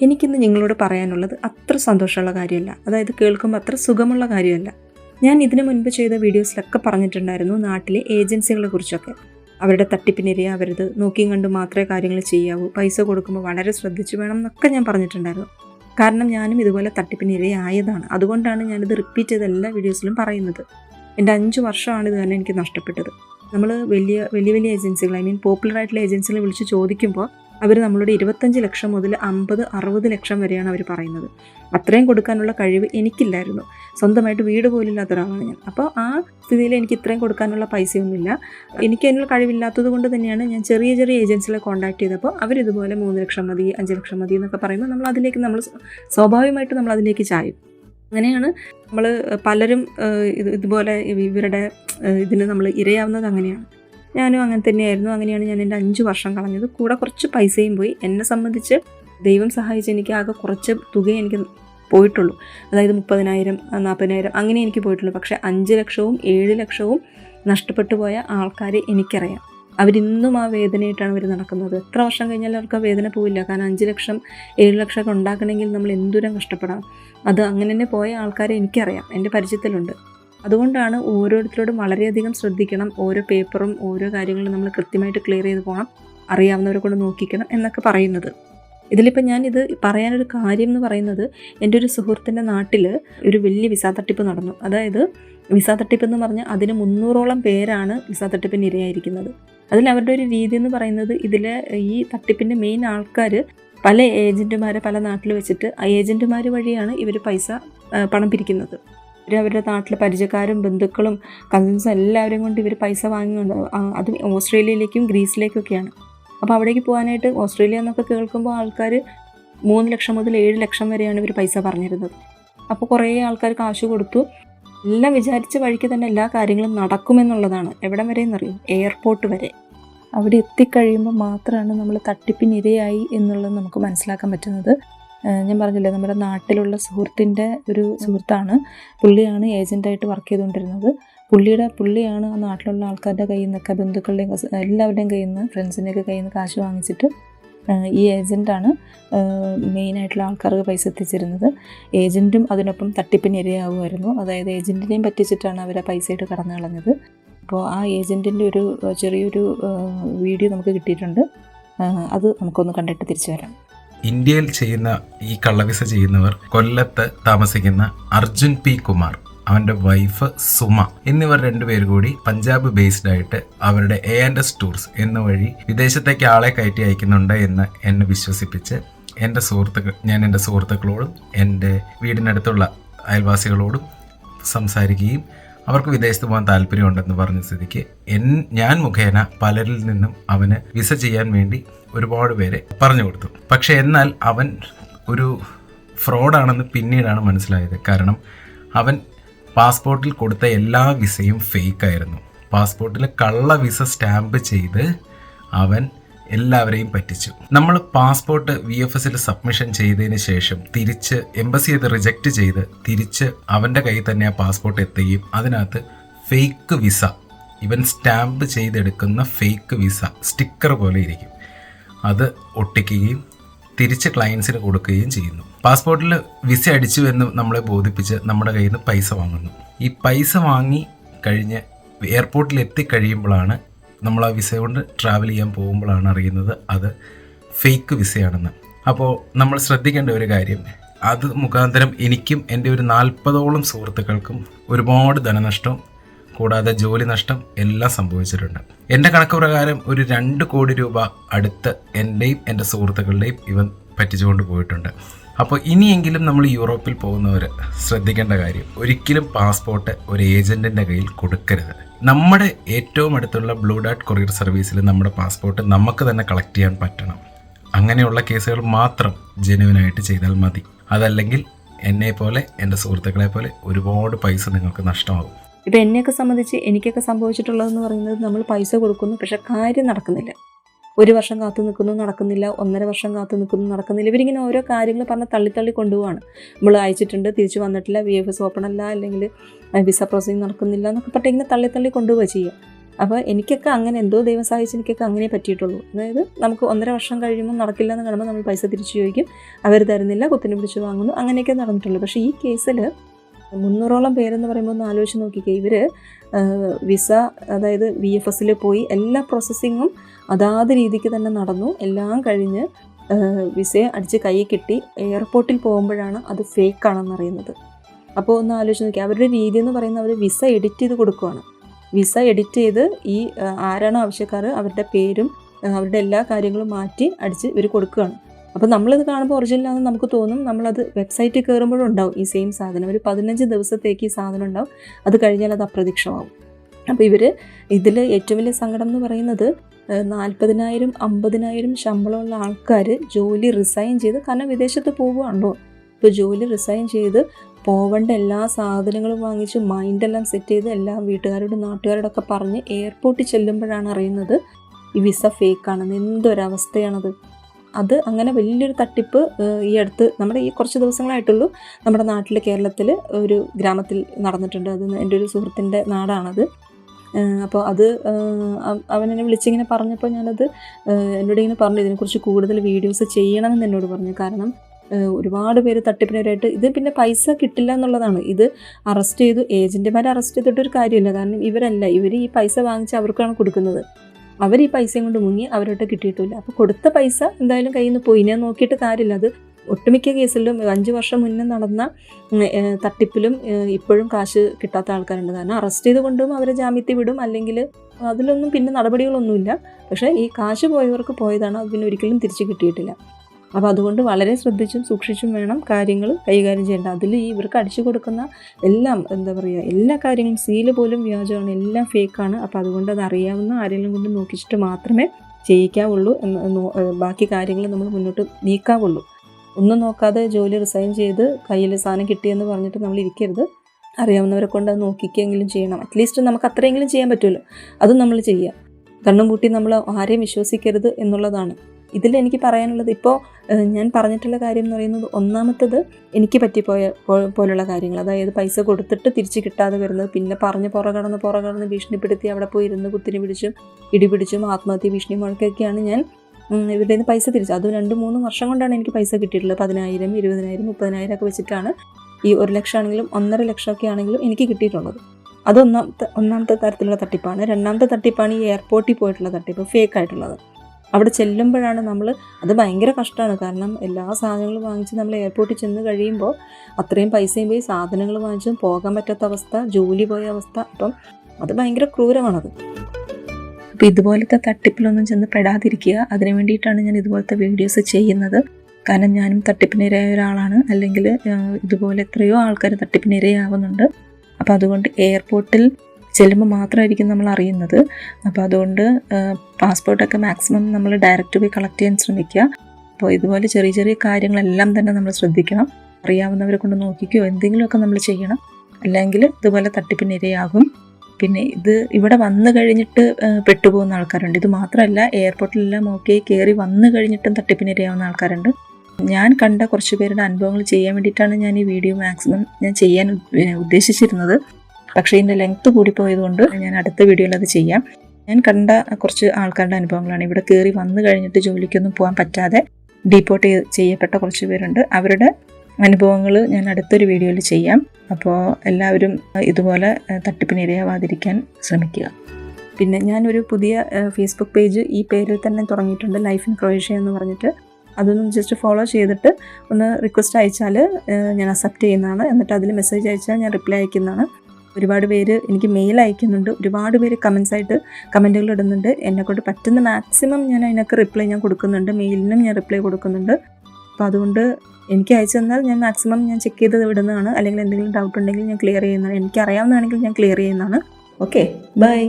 എനിക്കിന്ന് നിങ്ങളോട് പറയാനുള്ളത് അത്ര സന്തോഷമുള്ള കാര്യമല്ല. അതായത് കേൾക്കുമ്പോൾ അത്ര സുഖമുള്ള കാര്യമല്ല. ഞാൻ ഇതിനു മുൻപ് ചെയ്ത വീഡിയോസിലൊക്കെ പറഞ്ഞിട്ടുണ്ടായിരുന്നു നാട്ടിലെ ഏജൻസികളെ കുറിച്ചൊക്കെ. അവരുടെ തട്ടിപ്പിനിരയെ അവരത് നോക്കിയും കണ്ട് മാത്രമേ കാര്യങ്ങൾ ചെയ്യാവൂ പൈസ കൊടുക്കുമ്പോൾ വളരെ ശ്രദ്ധിച്ചു വേണം എന്നൊക്കെ ഞാൻ പറഞ്ഞിട്ടുണ്ടായിരുന്നു. കാരണം ഞാനും ഇതുപോലെ തട്ടിപ്പിനിരയായതാണ് അതുകൊണ്ടാണ് ഞാനിത് റിപ്പീറ്റ് ചെയ്ത എല്ലാ വീഡിയോസിലും പറയുന്നത്. എന്റെ അഞ്ച് വർഷമാണ് ഇത് തന്നെ എനിക്ക് നഷ്ടപ്പെട്ടത്. നമ്മൾ വലിയ വലിയ വലിയ ഏജൻസികൾ ഐ മീൻ പോപ്പുലർ ആയിട്ടുള്ള ഏജൻസികളെ വിളിച്ച് ചോദിക്കുമ്പോൾ അവർ നമ്മളോട് ഇരുപത്തഞ്ച് ലക്ഷം മുതൽ അമ്പത് അറുപത് ലക്ഷം വരെയാണ് അവർ പറയുന്നത്. അത്രയും കൊടുക്കാനുള്ള കഴിവ് എനിക്കില്ലായിരുന്നു. സ്വന്തമായിട്ട് വീട് പോലും ഇല്ലാത്ത ഒരാളാണ് ഞാൻ. അപ്പോൾ ആ സ്ഥിതിയിൽ എനിക്ക് ഇത്രയും കൊടുക്കാനുള്ള പൈസയൊന്നുമില്ല. എനിക്ക് അതിനുള്ള കഴിവില്ലാത്തത് കൊണ്ട് തന്നെയാണ് ഞാൻ ചെറിയ ചെറിയ ഏജൻസികളെ കോൺടാക്ട് ചെയ്തപ്പോൾ അവരിതുപോലെ മൂന്ന് ലക്ഷം മതി അഞ്ച് ലക്ഷം മതി എന്നൊക്കെ പറയുമ്പോൾ നമ്മൾ അതിലേക്ക് നമ്മൾ സ്വാഭാവികമായിട്ട് നമ്മൾ അതിലേക്ക് ചായും. അങ്ങനെയാണ് നമ്മൾ പലരും ഇത് ഇതുപോലെ ഇവരുടെ ഇതിന് നമ്മൾ ഇരയാവുന്നത് അങ്ങനെയാണ്. ഞാനും അങ്ങനെ തന്നെയായിരുന്നു. അങ്ങനെയാണ് ഞാൻ എന്റെ അഞ്ച് വർഷം കളഞ്ഞത്. കൂടെ കുറച്ച് പൈസയും പോയി. എന്നെ സംബന്ധിച്ച് ദൈവം സഹായിച്ച് എനിക്ക് ആകെ കുറച്ച് തുക എനിക്ക് പോയിട്ടുള്ളൂ. അതായത് മുപ്പതിനായിരം നാൽപ്പതിനായിരം അങ്ങനെ എനിക്ക് പോയിട്ടുള്ളൂ. പക്ഷേ അഞ്ച് ലക്ഷവും ഏഴ് ലക്ഷവും നഷ്ടപ്പെട്ടു പോയ ആൾക്കാരെ എനിക്കറിയാം. അവരിന്നും ആ വേദനയായിട്ടാണ് അവർ നടക്കുന്നത്. എത്ര വർഷം കഴിഞ്ഞാലും അവർക്ക് ആ വേദന പോവില്ല. കാരണം അഞ്ച് ലക്ഷം ഏഴ് ലക്ഷമൊക്കെ ഉണ്ടാക്കണമെങ്കിൽ നമ്മൾ എന്തുരം കഷ്ടപ്പെടാം അത് അങ്ങനെ തന്നെ പോയ ആൾക്കാരെ എനിക്കറിയാം. എന്റെ പരിചയത്തിലുണ്ട്. അതുകൊണ്ടാണ് ഓരോരുത്തരോടും വളരെയധികം ശ്രദ്ധിക്കണം. ഓരോ പേപ്പറും ഓരോ കാര്യങ്ങളും നമ്മൾ കൃത്യമായിട്ട് ക്ലിയർ ചെയ്ത് പോകണം. അറിയാവുന്നവരെ കൊണ്ട് നോക്കിക്കണം എന്നൊക്കെ പറയുന്നത്. ഇതിലിപ്പോൾ ഞാൻ ഇത് പറയാനൊരു കാര്യം എന്ന് പറയുന്നത് എന്റെ ഒരു സുഹൃത്തിന്റെ നാട്ടിൽ ഒരു വലിയ വിസ തട്ടിപ്പ് നടന്നു. അതായത് വിസ തട്ടിപ്പ് എന്ന് പറഞ്ഞാൽ അതിന് മുന്നൂറോളം പേരാണ് വിസ തട്ടിപ്പിന് ഇരയായിരിക്കുന്നത്. അതിൽ അവരുടെ ഒരു രീതി എന്ന് പറയുന്നത് ഇതിൽ ഈ തട്ടിപ്പിന്റെ മെയിൻ ആൾക്കാർ പല ഏജന്റുമാരെ പല നാട്ടിൽ വെച്ചിട്ട് ആ ഏജന്റുമാർ വഴിയാണ് ഇവർ പൈസ പണം പിരിക്കുന്നത്. ഇവർ അവരുടെ നാട്ടിലെ പരിചയക്കാരും ബന്ധുക്കളും കസിൻസും എല്ലാവരും കൊണ്ട് ഇവർ പൈസ വാങ്ങിയുണ്ട് അത് ഓസ്ട്രേലിയയിലേക്കും ഗ്രീസിലേക്കൊക്കെയാണ്. അപ്പോൾ അവിടേക്ക് പോകാനായിട്ട് ഓസ്ട്രേലിയ എന്നൊക്കെ കേൾക്കുമ്പോൾ ആൾക്കാർ മൂന്ന് ലക്ഷം മുതൽ ഏഴ് ലക്ഷം വരെയാണ് ഇവർ പൈസ പറഞ്ഞിരുന്നത്. അപ്പോൾ കുറേ ആൾക്കാർ കാശ് കൊടുത്തു. എല്ലാം വിചാരിച്ച വഴിക്ക് തന്നെ എല്ലാ കാര്യങ്ങളും നടക്കുമെന്നുള്ളതാണ്. എവിടം വരെ എന്നറിയും? എയർപോർട്ട് വരെ. അവിടെ എത്തിക്കഴിയുമ്പോൾ മാത്രമാണ് നമ്മൾ തട്ടിപ്പിനിരയായി എന്നുള്ളത് നമുക്ക് മനസ്സിലാക്കാൻ പറ്റുന്നത്. ഞാൻ പറഞ്ഞില്ലേ നമ്മുടെ നാട്ടിലുള്ള സുഹൃത്തിന്റെ ഒരു സുഹൃത്താണ്. പുള്ളിയാണ് ഏജന്റായിട്ട് വർക്ക് ചെയ്തുകൊണ്ടിരുന്നത്. പുള്ളിയുടെ പുള്ളിയാണ് ആ നാട്ടിലുള്ള ആൾക്കാരുടെ കയ്യിൽ നിന്നൊക്കെ ബന്ധുക്കളുടെയും എല്ലാവരുടെയും കയ്യിൽ നിന്ന് ഫ്രണ്ട്സിന്റെയൊക്കെ കയ്യിൽ നിന്ന് കാശ് വാങ്ങിച്ചിട്ട് ഈ ഏജന്റാണ് മെയിനായിട്ടുള്ള ആൾക്കാർക്ക് പൈസ എത്തിച്ചിരുന്നത്. ഏജന്റും അതിനൊപ്പം തട്ടിപ്പിന് ഇരയാവുമായിരുന്നു അതായത് ഏജന്റിനെയും പറ്റിച്ചിട്ടാണ് അവരെ പൈസയിട്ട് കടന്നു കളഞ്ഞത്. അപ്പോൾ ആ ഏജന്റിന്റെ ഒരു ചെറിയൊരു വീഡിയോ നമുക്ക് കിട്ടിയിട്ടുണ്ട്. അത് നമുക്കൊന്ന് കണ്ടിട്ട് തിരിച്ചു വരാം. ഇന്ത്യയിൽ ചെയ്യുന്ന ഈ കള്ളവിസ ചെയ്യുന്നവർ കൊല്ലത്ത് താമസിക്കുന്ന അർജുൻ പി കുമാർ അവന്റെ വൈഫ് സുമ എന്നിവർ രണ്ടുപേർ കൂടി പഞ്ചാബ് ബേസ്ഡ് ആയിട്ട് അവരുടെ എ ആൻഡ് എസ് ടൂർസ് എന്ന വഴി വിദേശത്തേക്ക് ആളെ കയറ്റി അയക്കുന്നുണ്ട് എന്ന് എന്നെ വിശ്വസിപ്പിച്ച് എന്റെ സുഹൃത്തുക്കൾ ഞാൻ എന്റെ സുഹൃത്തുക്കളോടും എന്റെ വീടിനടുത്തുള്ള അയൽവാസികളോടും സംസാരിക്കുകയും അവർക്ക് വിദേശത്ത് പോകാൻ താല്പര്യമുണ്ടെന്ന് പറഞ്ഞ സ്ഥിതിക്ക് എൻ ഞാൻ മുഖേന പലരിൽ നിന്നും അവന് വിസ ചെയ്യാൻ വേണ്ടി ഒരുപാട് പേരെ പറഞ്ഞു കൊടുത്തു. പക്ഷെ എന്നാൽ അവൻ ഒരു ഫ്രോഡാണെന്ന് പിന്നീടാണ് മനസ്സിലായത്. കാരണം അവൻ പാസ്പോർട്ടിൽ കൊടുത്ത എല്ലാ വിസയും ഫേക്കായിരുന്നു പാസ്പോർട്ടിൽ കള്ള വിസ സ്റ്റാമ്പ് ചെയ്ത് അവൻ എല്ലാവരെയും പറ്റിച്ചു. നമ്മൾ പാസ്പോർട്ട് വി എഫ് എസിൽ സബ്മിഷൻ ചെയ്തതിന് ശേഷം തിരിച്ച് എംബസി അത് റിജക്റ്റ് ചെയ്ത് തിരിച്ച് അവന്റെ കയ്യിൽ തന്നെ ആ പാസ്പോർട്ട് എത്തുകയും അതിനകത്ത് ഫേക്ക് വിസ ഇവൻ സ്റ്റാമ്പ് ചെയ്തെടുക്കുന്ന ഫേക്ക് വിസ സ്റ്റിക്കർ പോലെ ഇരിക്കും. അത് ഒട്ടിക്കുകയും തിരിച്ച് ക്ലയൻസിന് കൊടുക്കുകയും ചെയ്യുന്നു. പാസ്പോർട്ടിൽ വിസ അടിച്ചു എന്ന് നമ്മളെ ബോധിപ്പിച്ച് നമ്മുടെ കയ്യിൽ നിന്ന് പൈസ വാങ്ങുന്നു. ഈ പൈസ വാങ്ങി കഴിഞ്ഞ് എയർപോർട്ടിൽ എത്തിക്കഴിയുമ്പോഴാണ് നമ്മൾ ആ വിസ കൊണ്ട് ട്രാവൽ ചെയ്യാൻ പോകുമ്പോഴാണ് അറിയുന്നത് അത് ഫേക്ക് വിസയാണെന്ന് അപ്പോൾ നമ്മൾ ശ്രദ്ധിക്കേണ്ട ഒരു കാര്യം അത് മുഖാന്തരം എനിക്കും എന്റെ ഒരു നാൽപ്പതോളം സുഹൃത്തുക്കൾക്കും ഒരുപാട് ധനനഷ്ടം കൂടാതെ ജോലി നഷ്ടം എല്ലാം സംഭവിച്ചിട്ടുണ്ട്. എന്റെ കണക്ക് പ്രകാരം ഒരു രണ്ട് കോടി രൂപ അടുത്ത് എന്റെയും എന്റെ സുഹൃത്തുക്കളുടെയും ഇവൻ പറ്റിച്ചുകൊണ്ട് പോയിട്ടുണ്ട്. അപ്പോൾ ഇനിയെങ്കിലും നമ്മൾ യൂറോപ്പിൽ പോകുന്നവർ ശ്രദ്ധിക്കേണ്ട കാര്യം ഒരിക്കലും പാസ്പോർട്ട് ഒരു ഏജന്റിന്റെ കയ്യിൽ കൊടുക്കരുത്. നമ്മുടെ ഏറ്റവും അടുത്തുള്ള ബ്ലൂ ഡാറ്റ് കൊറിയർ സർവീസിൽ നമ്മുടെ പാസ്പോർട്ട് നമുക്ക് തന്നെ കളക്ട് ചെയ്യാൻ പറ്റണം. അങ്ങനെയുള്ള കേസുകൾ മാത്രം ജെനുവിനായിട്ട് ചെയ്താൽ മതി. അതല്ലെങ്കിൽ എന്നെ പോലെ എന്റെ സുഹൃത്തുക്കളെ പോലെ ഒരുപാട് പൈസ നിങ്ങൾക്ക് നഷ്ടമാകും. ഇപ്പം എന്നെയൊക്കെ സംബന്ധിച്ച് എനിക്കൊക്കെ സംഭവിച്ചിട്ടുള്ളതെന്ന് പറയുന്നത് നമ്മൾ പൈസ കൊടുക്കുന്നു പക്ഷെ കാര്യം നടക്കുന്നില്ല. ഒരു വർഷം കാത്തു നിൽക്കുന്നു നടക്കുന്നില്ല ഒന്നര വർഷം കാത്തു നിൽക്കുന്നു നടക്കുന്നില്ല. ഇവരിങ്ങനെ ഓരോ കാര്യങ്ങൾ പറഞ്ഞ് തള്ളി തള്ളി കൊണ്ടുപോവാണ്. നമ്മൾ അയച്ചിട്ടുണ്ട് തിരിച്ചു വന്നിട്ടില്ല വി എഫ് എസ് ഓപ്പൺ അല്ല അല്ലെങ്കിൽ വിസ പ്രോസസ്സിങ് നടക്കുന്നില്ല എന്നൊക്കെ പറഞ്ഞിട്ട് ഇങ്ങനെ തള്ളി തള്ളി കൊണ്ടുപോവുക ചെയ്യുക. അപ്പോൾ എനിക്കൊക്കെ അങ്ങനെ എന്തോ ദൈവം സഹായിച്ച് എനിക്കൊക്കെ അങ്ങനെ പറ്റിയിട്ടുള്ളൂ. അതായത് നമുക്ക് ഒന്നര വർഷം കഴിയുമ്പോൾ നടക്കില്ല എന്ന് കാണുമ്പോൾ നമ്മൾ പൈസ തിരിച്ചു ചോദിക്കും. അവർ തരുന്നില്ല കുത്തിനെ പിടിച്ച് വാങ്ങുന്നു അങ്ങനെയൊക്കെ നടന്നിട്ടുള്ളൂ. പക്ഷേ ഈ കേസിൽ മുന്നൂറോളം പേരെന്ന് പറയുമ്പോൾ ഒന്ന് ആലോചിച്ച് നോക്കിക്കേ. ഇവർ വിസ അതായത് വി എഫ് എസിൽ പോയി എല്ലാ പ്രോസസ്സിങ്ങും അതാത് രീതിക്ക് തന്നെ നടന്നു. എല്ലാം കഴിഞ്ഞ് വിസയെ അടിച്ച് കൈ കിട്ടി. എയർപോർട്ടിൽ പോകുമ്പോഴാണ് അത് ഫേക്ക് ആണെന്ന് അറിയുന്നത്. അപ്പോൾ ഒന്ന് ആലോചിച്ച് നോക്കി അവരുടെ രീതി എന്ന് പറയുന്നത് അവർ വിസ എഡിറ്റ് ചെയ്ത് കൊടുക്കുകയാണ് വിസ എഡിറ്റ് ചെയ്ത് ഈ ആരാണോ ആവശ്യക്കാർ അവരുടെ പേരും അവരുടെ എല്ലാ കാര്യങ്ങളും മാറ്റി അടിച്ച് ഇവർ കൊടുക്കുകയാണ് അപ്പോൾ നമ്മളിത് കാണുമ്പോൾ ഒറിജിനൽ ഒറിജിനലാണെന്ന് നമുക്ക് തോന്നും. നമ്മളത് വെബ്സൈറ്റിൽ കയറുമ്പോഴും ഉണ്ടാവും. ഈ സെയിം സാധനം. ഒരു പതിനഞ്ച് ദിവസത്തേക്ക് ഈ സാധനം ഉണ്ടാവും. അത് കഴിഞ്ഞാൽ അത് അപ്രത്യക്ഷമാവും. അപ്പോൾ ഇവർ ഇതിൽ ഏറ്റവും വലിയ സങ്കടം എന്ന് പറയുന്നത് നാൽപ്പതിനായിരം അമ്പതിനായിരം ശമ്പളമുള്ള ആൾക്കാർ ജോലി റിസൈൻ ചെയ്ത് കാരണം വിദേശത്ത് പോവുകയാണല്ലോ. ഇപ്പോൾ ജോലി റിസൈൻ ചെയ്ത് പോവേണ്ട എല്ലാ സാധനങ്ങളും വാങ്ങിച്ച് മൈൻഡെല്ലാം സെറ്റ് ചെയ്ത് എല്ലാ വീട്ടുകാരോടും നാട്ടുകാരോടൊക്കെ പറഞ്ഞ് എയർപോർട്ടിൽ ചെല്ലുമ്പോഴാണ് അറിയുന്നത് ഈ വിസ ഫേക്കാണെന്ന് എന്തൊരവസ്ഥയാണത്? അത് അങ്ങനെ വലിയൊരു തട്ടിപ്പ് ഈ അടുത്ത് നമ്മുടെ ഈ കുറച്ച് ദിവസങ്ങളായിട്ടുള്ളൂ നമ്മുടെ നാട്ടിൽ കേരളത്തിൽ ഒരു ഗ്രാമത്തിൽ നടന്നിട്ടുണ്ട്. അത് എന്റെ ഒരു സുഹൃത്തിന്റെ നാടാണത്. അപ്പോൾ അത് അവനെന്നെ വിളിച്ചിങ്ങനെ പറഞ്ഞപ്പോൾ ഞാനത് എന്നോട് ഇങ്ങനെ പറഞ്ഞു ഇതിനെക്കുറിച്ച് കൂടുതൽ വീഡിയോസ് ചെയ്യണമെന്ന് എന്നോട് പറഞ്ഞു. കാരണം ഒരുപാട് പേര് തട്ടിപ്പിനവരായിട്ട് ഇത് പിന്നെ പൈസ കിട്ടില്ല എന്നുള്ളതാണ്. ഇത് അറസ്റ്റ് ചെയ്തു ഏജന്റുമാരെ അറസ്റ്റ് ചെയ്തിട്ടൊരു കാര്യമില്ല. കാരണം ഇവരല്ല ഇവർ ഈ പൈസ വാങ്ങിച്ച് അവർക്കാണ് കൊടുക്കുന്നത്. അവർ ഈ പൈസയും കൊണ്ട് മുങ്ങി അവരോട്ട് കിട്ടിയിട്ടില്ല. അപ്പോൾ കൊടുത്ത പൈസ എന്തായാലും കയ്യിൽ നിന്ന് പോയി. ഞാൻ നോക്കിയിട്ട് കാര്യമില്ല. അത് ഒട്ടുമിക്ക കേസിലും അഞ്ച് വർഷം മുന്നേ നടന്ന തട്ടിപ്പിലും ഇപ്പോഴും കാശ് കിട്ടാത്ത ആൾക്കാരുണ്ട്. കാരണം അറസ്റ്റ് ചെയ്ത് കൊണ്ടും അവരെ ജാമ്യത്തിൽ വിടും. അല്ലെങ്കിൽ അതിലൊന്നും പിന്നെ നടപടികളൊന്നുമില്ല. പക്ഷേ ഈ കാശ് പോയവർക്ക് പോയതാണ്. അത് പിന്നെ ഒരിക്കലും തിരിച്ച് കിട്ടിയിട്ടില്ല. അപ്പോൾ അതുകൊണ്ട് വളരെ ശ്രദ്ധിച്ചും സൂക്ഷിച്ചും വേണം കാര്യങ്ങൾ കൈകാര്യം ചെയ്യേണ്ടത് അതിൽ ഈ ഇവർക്ക് അടിച്ചു കൊടുക്കുന്ന എല്ലാം എന്താ പറയുക എല്ലാ കാര്യങ്ങളും സീൽ പോലും വ്യാജമാണ് എല്ലാം ഫേക്കാണ് അപ്പോൾ അതുകൊണ്ട് അത് അറിയാവുന്ന ആരെങ്കിലും കൊണ്ട് നോക്കിച്ചിട്ട് മാത്രമേ ചെയ്യിക്കാവുള്ളൂ എന്ന് ബാക്കി കാര്യങ്ങൾ നമ്മൾ മുന്നോട്ട് നീക്കാവുള്ളൂ. ഒന്നും നോക്കാതെ ജോലി റിസൈൻ ചെയ്ത് കയ്യിൽ സാധനം കിട്ടിയെന്ന് പറഞ്ഞിട്ട് നമ്മൾ ഇരിക്കരുത്. അറിയാവുന്നവരെ കൊണ്ട് അത് നോക്കിക്കെങ്കിലും ചെയ്യണം. അറ്റ്ലീസ്റ്റ് നമുക്ക് അത്രയെങ്കിലും ചെയ്യാൻ പറ്റുമല്ലോ. അതും നമ്മൾ ചെയ്യുക കണ്ണും കൂട്ടി നമ്മൾ ആരെയും വിശ്വസിക്കരുത് എന്നുള്ളതാണ്. ഇതിൽ എനിക്ക് പറയാനുള്ളത് ഇപ്പോൾ ഞാൻ പറഞ്ഞിട്ടുള്ള കാര്യം എന്ന് പറയുന്നത് ഒന്നാമത്തത് എനിക്ക് പറ്റിപ്പോയ പോലുള്ള കാര്യങ്ങൾ. അതായത് പൈസ കൊടുത്തിട്ട് തിരിച്ച് കിട്ടാതെ വരുന്നത് പിന്നെ പറഞ്ഞ് പുറകടന്ന് പുറകടന്ന് ഭീഷണിപ്പെടുത്തി അവിടെ പോയി ഇരുന്ന് കുത്തിരി പിടിച്ചും ഇടിപിടിച്ചും ആത്മഹത്യ ഭീഷണി മുഴക്കൊക്കെയാണ് ഞാൻ ഇവരുടെ നിന്ന് പൈസ തിരിച്ചു അതും രണ്ട് മൂന്ന് വർഷം കൊണ്ടാണ് എനിക്ക് പൈസ കിട്ടിയിട്ടുള്ളത്. പതിനായിരം ഇരുപതിനായിരം മുപ്പതിനായിരം ഒക്കെ വെച്ചിട്ടാണ് ഈ ഒരു ലക്ഷം ആണെങ്കിലും ഒന്നര ലക്ഷമൊക്കെ ആണെങ്കിലും എനിക്ക് കിട്ടിയിട്ടുള്ളത്. അത് ഒന്നാമത്തെ ഒന്നാമത്തെ തരത്തിലുള്ള തട്ടിപ്പാണ്. രണ്ടാമത്തെ തട്ടിപ്പാണ് ഈ എയർപോർട്ടിൽ പോയിട്ടുള്ള തട്ടിപ്പ് ഫേക്ക് ആയിട്ടുള്ളത് അവിടെ ചെല്ലുമ്പോഴാണ് നമ്മൾ അത് ഭയങ്കര കഷ്ടമാണ്. കാരണം എല്ലാ സാധനങ്ങളും വാങ്ങിച്ച് നമ്മൾ എയർപോർട്ടിൽ ചെന്ന് കഴിയുമ്പോൾ അത്രയും പൈസയും പോയി സാധനങ്ങൾ വാങ്ങിച്ചും പോകാൻ പറ്റാത്ത അവസ്ഥ ജോലി പോയ അവസ്ഥ. അപ്പം അത് ഭയങ്കര ക്രൂരമാണത്. അപ്പോൾ ഇതുപോലത്തെ തട്ടിപ്പിലൊന്നും ചെന്ന് പെടാതിരിക്കുക. അതിനു വേണ്ടിയിട്ടാണ് ഞാൻ ഇതുപോലത്തെ വീഡിയോസ് ചെയ്യുന്നത്. കാരണം ഞാനും തട്ടിപ്പിനിരയായ ഒരാളാണ്. അല്ലെങ്കിൽ ഇതുപോലെ എത്രയോ ആൾക്കാർ തട്ടിപ്പിനിരയാവുന്നുണ്ട്. അപ്പോൾ അതുകൊണ്ട് എയർപോർട്ടിൽ ചെല്ലുമ്പോൾ മാത്രമായിരിക്കും നമ്മൾ അറിയുന്നത്. അപ്പോൾ അതുകൊണ്ട് പാസ്പോർട്ടൊക്കെ മാക്സിമം നമ്മൾ ഡയറക്റ്റ് പോയി കളക്ട് ചെയ്യാൻ ശ്രമിക്കുക. അപ്പോൾ ഇതുപോലെ ചെറിയ ചെറിയ കാര്യങ്ങളെല്ലാം തന്നെ നമ്മൾ ശ്രദ്ധിക്കണം. അറിയാവുന്നവരെ കൊണ്ട് നോക്കിക്കോ എന്തെങ്കിലുമൊക്കെ നമ്മൾ ചെയ്യണം. അല്ലെങ്കിൽ ഇതുപോലെ തട്ടിപ്പിന് ഇരയാകും. പിന്നെ ഇത് ഇവിടെ വന്നു കഴിഞ്ഞിട്ട് പെട്ടുപോകുന്ന ആൾക്കാരുണ്ട്. ഇത് മാത്രമല്ല എയർപോർട്ടിലെല്ലാം ഓക്കെ കയറി വന്നു കഴിഞ്ഞിട്ടും തട്ടിപ്പിനിരയാവുന്ന ആൾക്കാരുണ്ട്. ഞാൻ കണ്ട കുറച്ച് പേരുടെ അനുഭവങ്ങൾ ചെയ്യാൻ വേണ്ടിയിട്ടാണ് ഞാൻ ഈ വീഡിയോ മാക്സിമം ഞാൻ ചെയ്യാൻ ഉദ്ദേശിച്ചിരുന്നത്. പക്ഷേ ഇതിന്റെ ലെങ്ത്ത് കൂടിപ്പോയതുകൊണ്ട് ഞാൻ അടുത്ത വീഡിയോയിൽ അത് ചെയ്യാം. ഞാൻ കണ്ട കുറച്ച് ആൾക്കാരുടെ അനുഭവങ്ങളാണ്. ഇവിടെ കയറി വന്നു കഴിഞ്ഞിട്ട് ജോലിക്കൊന്നും പോകാൻ പറ്റാതെ ഡീപ്പോർട്ട് ചെയ്യപ്പെട്ട കുറച്ച് പേരുണ്ട്. അവരുടെ അനുഭവങ്ങൾ ഞാൻ അടുത്തൊരു വീഡിയോയിൽ ചെയ്യാം. അപ്പോൾ എല്ലാവരും ഇതുപോലെ തട്ടിപ്പിന് ഇരയാവാതിരിക്കാൻ ശ്രമിക്കുക. പിന്നെ ഞാനൊരു പുതിയ ഫേസ്ബുക്ക് പേജ് ഈ പേരിൽ തന്നെ തുടങ്ങിയിട്ടുണ്ട് ലൈഫ് ഇൻ ക്രൊയേഷ്യ എന്ന് പറഞ്ഞിട്ട്. അതൊന്നും ജസ്റ്റ് ഫോളോ ചെയ്തിട്ട് ഒന്ന് റിക്വസ്റ്റ് അയച്ചാൽ ഞാൻ അക്സെപ്റ്റ് ചെയ്യുന്നതാണ്. എന്നിട്ട് അതിൽ മെസ്സേജ് അയച്ചാൽ ഞാൻ റിപ്ലൈ അയക്കുന്നതാണ്. ഒരുപാട് പേര് എനിക്ക് മെയിൽ അയക്കുന്നുണ്ട്. ഒരുപാട് പേര് കമൻസ് ആയിട്ട് കമന്റുകൾ ഇടുന്നുണ്ട്. എന്നെക്കൊണ്ട് പറ്റുന്ന മാക്സിമം ഞാൻ അതിനൊക്കെ റിപ്ലൈ ഞാൻ കൊടുക്കുന്നുണ്ട്. മെയിലിനും ഞാൻ റിപ്ലൈ കൊടുക്കുന്നുണ്ട്. അപ്പോൾ അതുകൊണ്ട് എനിക്ക് അയച്ചു തന്നാൽ ഞാൻ മാക്സിമം ഞാൻ ചെക്ക് ചെയ്ത് വിടുന്നതാണ് അല്ലെങ്കിൽ എന്തെങ്കിലും ഡൗട്ട് ഉണ്ടെങ്കിൽ ഞാൻ ക്ലിയർ ചെയ്യുന്നതാണ്. എനിക്ക് അറിയാവുന്നതാണെങ്കിൽ ഞാൻ ക്ലിയർ ചെയ്യുന്നതാണ്. Okay bye